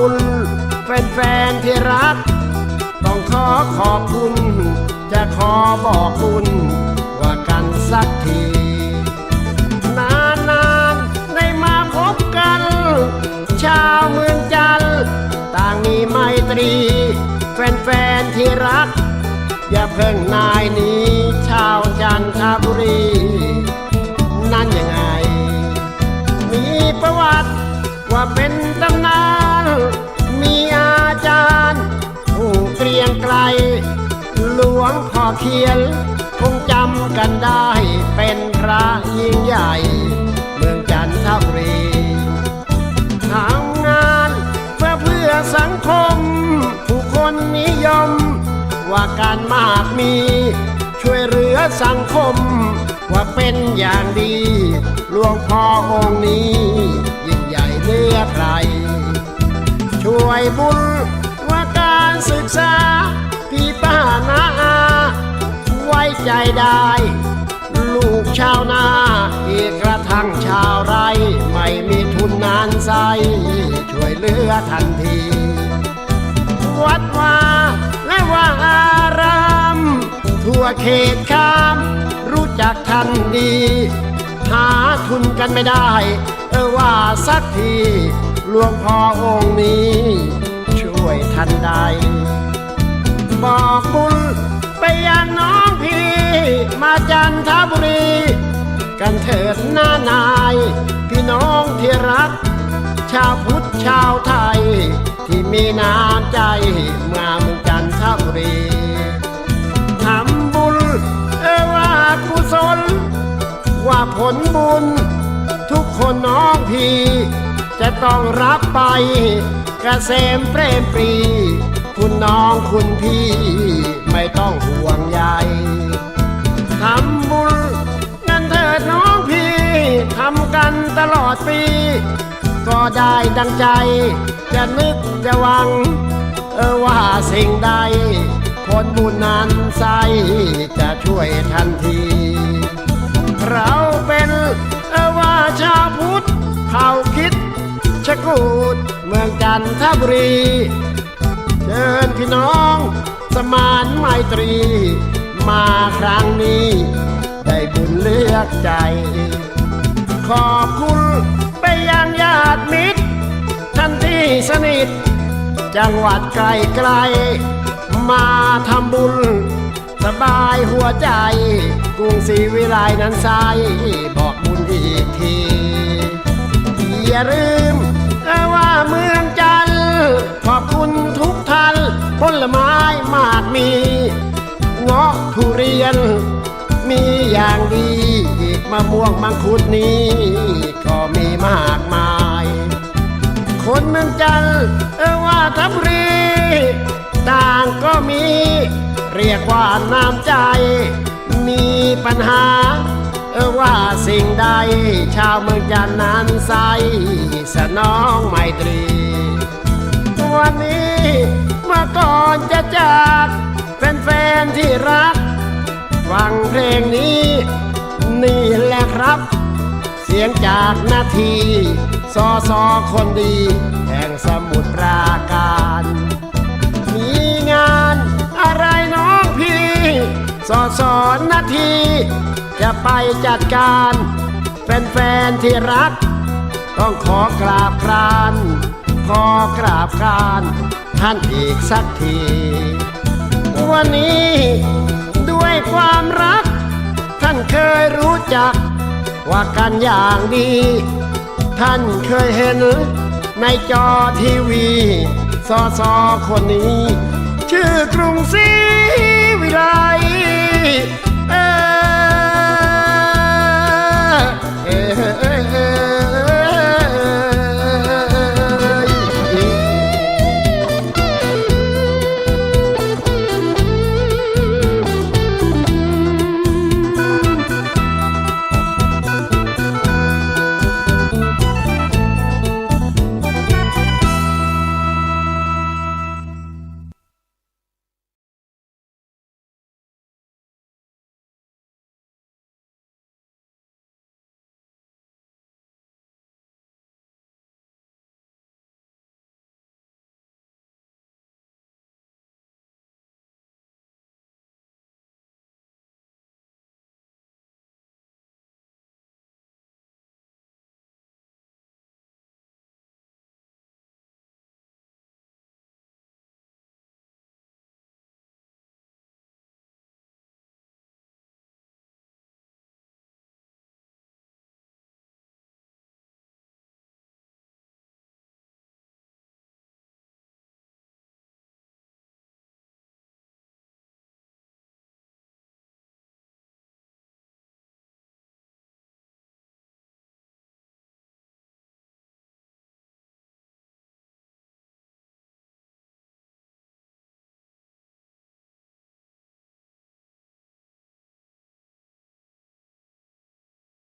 บุญแฟนๆที่รัก ต้องขอขอบคุณ จะขอบอกคุณ ว่ากันสักที นานๆได้มาพบกัน ชาวเมืองจันต่างมีไมตรี แฟนๆที่รัก อย่าเพิ่งนายหนี้ ชาวจันทบุรี วงพ่อเขียน คงจำกันได้เป็นพระยิ่งใหญ่ เมืองจันทบุรีทำงานเพื่อเพื่อสังคม ผู้คนนิยม ว่าการมากมี ช่วยเหลือสังคม ว่าเป็นอย่างดีหลวงพ่อองค์นี้ ยิ่งใหญ่เลือใคร ช่วยบุญว่าการศึกษา ใจได้ ลูกชาวนาอีกกระทั่งชาวไร่ ไม่มีทุนนานใสช่วยเหลือทันที วัดวาและว่าอาราม ทั่วเขตคาม รู้จักท่านดี หาทุนกันไม่ได้ เออว่าสักทีหลวงพ่อองค์นี้ ช่วยท่านใด บอก จันทบุรี กันเถิดหน้านาย พี่น้องที่รัก ชาวพุทธชาวไทย ที่มีน้ำใจมาเมืองจันทบุรีทำบุญเออว่ากุศล ว่าผลบุญ ทุกคนน้องพี่ จะต้องรับไปกเกษมเปรมปรี คุณน้องคุณพี่ ไม่ต้องห่วงใย ทำบุญกันเถิดน้องพี่ทำกันตลอดปี ก็ได้ดังใจ จะนึกจะหวัง เออว่าสิ่งใด ผลบุญนั้นใสจะช่วยทันที เราเป็นเออว่าชาวพุทธเผ่าคิดชะกูดเมืองจันทบุรี เชิญพี่น้องสมานไมตรี มาครั้งนี้ ได้บุญเลือกใจ ขอบคุณไปยังญาติมิตรท่านที่สนิท จังหวัดไกลๆมาทำบุญ สบายหัวใจ กรุงศรีวิไลนั้นใสบอกบุญอีกที อย่าลืมว่าเมืองจันทร์ขอบคุณทุกท่านผลไม้มากมีเงาะทุ เรียน มีอย่างดีอีกมะม่วงมังคุดนี้ ก็มีมากมาย คนเมืองจันทร์เออว่าทับรีต่างก็มี เรียกว่าน้ำใจ มีปัญหาเออว่าสิ่งใด ชาวเมืองจันทร์นั้นใสสนองไมตรี วันนี้เมื่อก่อนจะจากแฟนๆที่รัก เพลงนี้ นี่แหละครับ เสียงจากนาทีซอซอคนดี แห่งสมุทรปราการ มีงานอะไรน้องพี่สอสอนนาที จะไปจัดการแฟนๆที่รัก ต้องขอกราบครานขอกราบครานท่านอีกสักที วันนี้ ด้วยความรัก ท่านเคยรู้จัก ว่ากันอย่างดี ท่านเคยเห็น ในจอทีวี สอสอคนนี้ ชื่อกรุงศรี